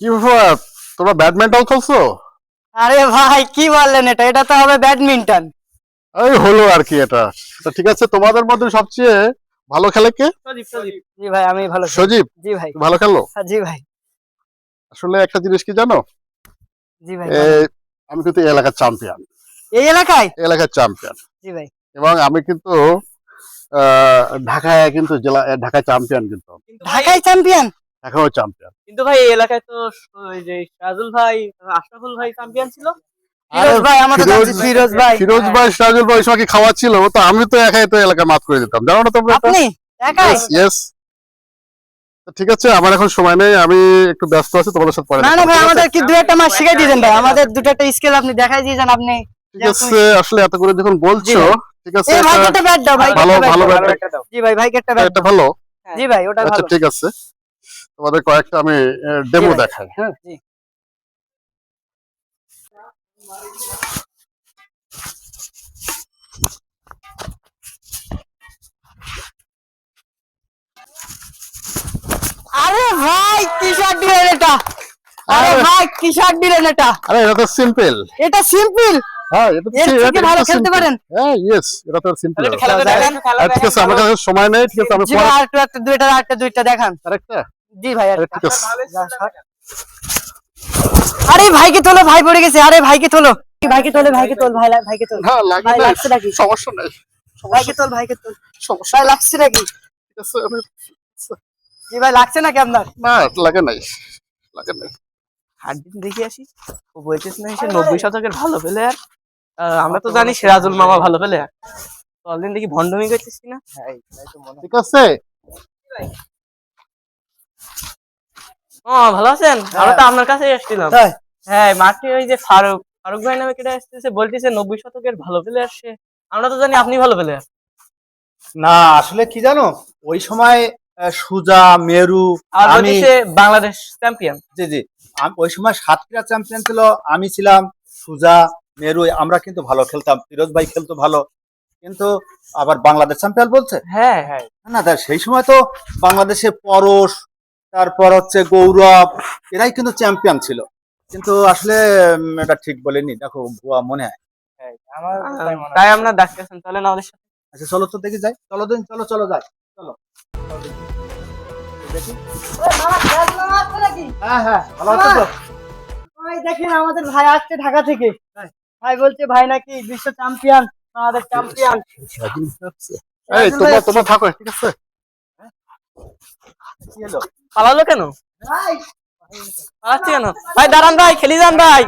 কি ব্যাপার? তোমরা ব্যাডমিন্টন খেলছো? আরে ভাই কি বললেন এটা? এটা তো হবে ব্যাডমিন্টন। ওই হলো আর কি এটা। তো ঠিক আছে তোমাদের মধ্যে সবচেয়ে ভালো খেলে কে? জি ভাই আমি ভালো সজীব? জি ভাই। ভালো খেলো হ্যাঁ, জি ভাই। আসলে একটা জিনিস কি জানো? জি ভাই আমি কিন্তু এলাকার চ্যাম্পিয়ন এই এলাকায়? এলাকার চ্যাম্পিয়ন জি ভাই। এবং আমি কিন্তু ঢাকায় কিন্তু জেলা ঢাকায় চ্যাম্পিয়ন কিন্তু। ঢাকায় চ্যাম্পিয়ন ঢাকাও চ্যাম্পিয়ন কিন্তু ভাই এই এলাকায় তো ওই যে রাজুল ভাই আশরাফুল ভাই চ্যাম্পিয়ন ছিল। ফিরোজ ভাই আমাদের ফিরোজ জানছি, ফিরোজ ভাই। ফিরোজ ভাই সিরাজুল ভাই সবাইকে খাওয়াচ্ছিল তো আমি তো একাই তো এলাকা মাত করে দিতাম। জানো না তোমরা আপনি? একাই? ইয়েস ঠিক আছে আমার এখন সময় নেই আমি একটু ব্যস্ত আছি তোমাদের সাথে পরে না না ভাই আমাদের কি দু একটা মাস শিখাই দিয়েছেন ভাই। আমাদের দুটো একটা স্কেল আপনি দেখাই দিয়েছেন আপনি ঠিক আছে আসলে এত করে যখন বলছো ঠিক আছে ভালো ভালো জি ভাই ভাই একটা ব্যাট ভালো? জি ভাই ওটা আচ্ছা ভালো। ঠিক আছে। তোমাদের কয়েকটা আমি ডেমো দেখাই হ্যাঁ? জি। আরে ভাই কি শার্ট দিলেন এটা? আরে আরে। ভাই কি শার্ট দিলেন এটা? আরে এটা তো সিম্পল এটা সিম্পল হ্যাঁ এটা তো এর এটা- থেকে এটা ভালো খেলতে পারেন। হ্যাঁ ইয়েস এটা তো সিম্পল তাহলে একটু খেলা তো দেখেন খেলা ঠিক আছে আমার কাছে সময় নেই ঠিক আছে আমি পরে ভাই একটা দুইটা আরেকটা দুইটা দেখান। আরেকটা জি ভাই আরে আরেকটা। ঠিক আছে। আরে ভাইকে তোলো ভাই পড়ে গেছে আরে ভাইকে তোলো। ভাইকে তোলে ভাইকে তোল ভাই ভাইকে তোল। হ্যাঁ লাগে লাগছে নাকি? সমস্যা নাই। ভাইকে তোল ভাইকে তোল। সমস্যা লাগছে নাকি? ঠিক আছে জি ভাই লাগছে নাকি আপনার? না লাগে নাই। লাগে নাই। হাট দিন দেখে আসি। ও বলতেছ না সে নব্বই শতকের ভালো প্লেয়ার আমরা তো জানি সিরাজুল মামা ভালো প্লেয়ার তো অলদিন দেখি ভন্ডমি করতেছি না ঠিক আছে। ও ভালো আছেন? আমরা তো আপনার কাছে এসেছিলাম? হ্যাঁ মাঠে ওই যে ফারুক ফারুক ভাই নামে কেটে আসতেছে বলতেছে নব্বই শতকের ভালো প্লেয়ার সে। আমরা তো জানি আপনি ভালো প্লেয়ার না আসলে কি জানো? ওই সময় সুজা মেরু আমি বাংলাদেশ চ্যাম্পিয়ন। জি জি। ওই সময় সাতক্ষীরা চ্যাম্পিয়ন ছিল আমি ছিলাম সুজা মেরু আমরা কিন্তু ভালো খেলতাম। ফিরোজ ভাই খেলতো ভালো কিন্তু আবার বাংলাদেশ চ্যাম্পিয়ন বলছে? হ্যাঁ। হ্যাঁ না দেখ সেই সময় তো বাংলাদেশে পরশ তারপর হচ্ছে গৌরব এরাই কিন্তু চ্যাম্পিয়ন ছিল। কিন্তু আসলে এটা ঠিক বলেনি দেখো ভুয়া মনে হয়। তাই আমরা ডাকতেছেন তাহলে না আমাদের সাথে আচ্ছা চলো তো দেখি যাই। চলো দিন চলো চলো যাই। দেখি। হ্যাঁ হ্যাঁ ভালো আছো তো? ভাই দেখেন আমাদের ভাই আসছে ঢাকা থেকে। ভাই বলছে ভাই নাকি বিশ্ব চ্যাম্পিয়ন আমাদের চ্যাম্পিয়ন এই তোমরা তোমরা থাকো ঠিক আছে? পালালো কেন? ভাই। পালাচ্ছে কেন? ভাই দাঁড়ান ভাই খেলি যান ভাই।